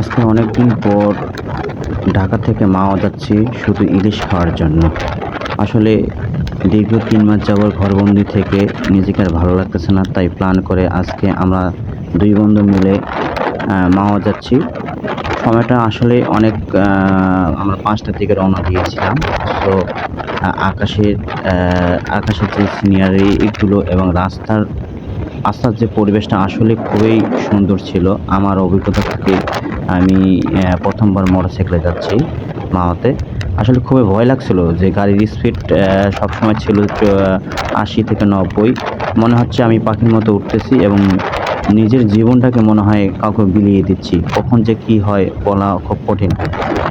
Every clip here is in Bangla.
আজকে অনেকদিন পর ঢাকা থেকে মাওয়া যাচ্ছি শুধু ইলিশ খাওয়ার জন্য। আসলে দীর্ঘ তিন মাস যাবর ঘরবন্দি থেকে নিজেকে আর ভালো লাগতেছে না, তাই প্ল্যান করে আজকে আমরা দুই বন্ধু মিলে মাওয়া যাচ্ছি। সময়টা আসলে অনেক আমরা পাঁচটার দিকে রওনা দিয়েছিলাম। তো আকাশের আকাশের যে সিনিয়ারি এগুলো এবং রাস্তার রাস্তার যে পরিবেশটা আসলে খুবই সুন্দর ছিল। আমার অভিজ্ঞতা থেকে আমি প্রথমবার মোটরসাইকেলে যাচ্ছি মাওয়াতে আসলে খুবই ভয় লাগছিল যে গাড়ির স্পিড সবসময় ছিল আশি থেকে নব্বই। মনে হচ্ছে আমি পাখির মতো উঠতেছি এবং নিজের জীবনটাকে মনে হয় কাউকে বিলিয়ে দিচ্ছি। কখন যে কি হয় বলা খুব কঠিন।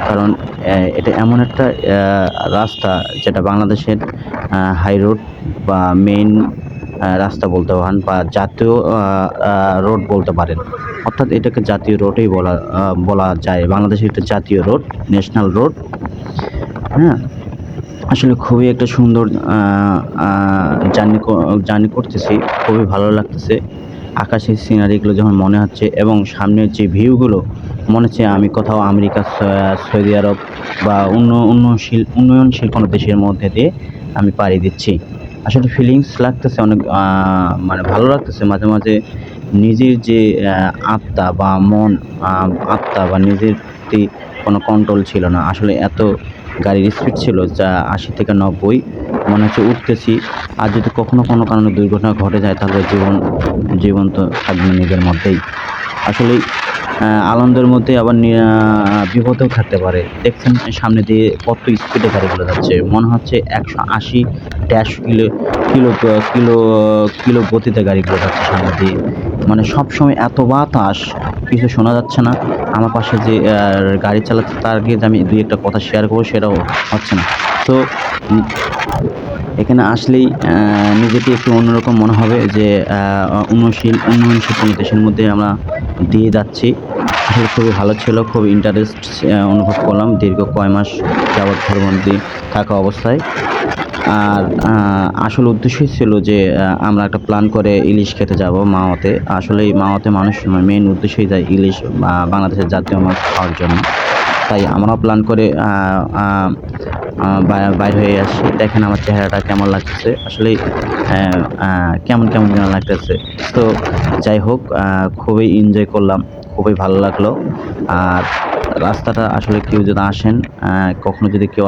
কারণ এটা এমন একটা রাস্তা যেটা বাংলাদেশের হাই রোড বা মেইন রাস্তা বলতে পারেন বা জাতীয় রোড বলতে পারেন। অর্থাৎ এটাকে জাতীয় রোডই বলা বলা যায়। বাংলাদেশের একটা জাতীয় রোড, ন্যাশনাল রোড। হ্যাঁ? আসলে খুবই একটা সুন্দর জার্নি জার্নি করতেছি। খুবই ভালো লাগতেছে। আকাশের সিনারিগুলো যখন মনে হচ্ছে এবং সামনের যে ভিউগুলো, মনে হচ্ছে আমি কোথাও আমেরিকা সৌদি আরব বা অন্য উন্নয়নশীল উন্নয়নশীল কোনো দেশের মধ্যে দিয়ে আমি পাড়ি দিচ্ছি। আসলে ফিলিংস লাগতেছে অনেক মানে ভালো লাগতেছে মাঝে মাঝে নিজের যে আত্মা বা মন আত্মা বা নিজের প্রতি কোনো কন্ট্রোল ছিল না। আসলে এত গাড়ির স্পিড ছিল যা আশি থেকে নব্বই, মনে হচ্ছে উঠতেছি। আর যদি কখনো কোনো কারণে দুর্ঘটনা ঘটে যায়, তাহলে জীবন জীবন তো থাকবে নিজের মধ্যেই। আসলে আনন্দের মধ্যে আবার বিপদেও থাকতে পারে। দেখছেন সামনে দিয়ে কত স্পিডে গাড়িগুলো যাচ্ছে। মনে হচ্ছে একশো আশি dash kilo kilo kilo kilo গতিতে গাড়িগুলো যাচ্ছে সামনে দিয়ে মানে সবসময় এত বাতাস, কিছু শোনা যাচ্ছে না। আমার পাশে যে গাড়ি চালাচ্ছে তার আগে যে আমি দুই একটা কথা শেয়ার করব, সেটাও হচ্ছে না। তো এখানে আসলেই নিজেকে একটু অন্যরকম মনে হবে যে উন্নয়নশীল উন্নয়নশীল কোনো দেশের মধ্যে আমরা দিয়ে যাচ্ছি। আসলে খুবই ভালো ছিল, খুব ইন্টারেস্ট অনুভব করলাম। দীর্ঘ কয় মাস যাবৎ ঘরবন্দি থাকা অবস্থায়। আর আসল উদ্দেশ্যই ছিল যে আমরা একটা প্ল্যান করে ইলিশ খেতে যাব মাওয়াতে আসলে মাওয়াতে মানুষ মেন উদ্দেশ্যই যায় ইলিশ বাংলাদেশের জাতীয় মাছ খাওয়ার জন্য। তাই আমরাও প্ল্যান করে বাইর হয়ে আসি দেখেন আমার চেহারাটা কেমন লাগতেছে। আসলে কেমন কেমন যেন লাগতেছে। তো যাই হোক খুবই এনজয় করলাম, খুবই ভালো লাগল। আর রাস্তাটা আসলে কেউ যদি আসেন কখনো যদি কেউ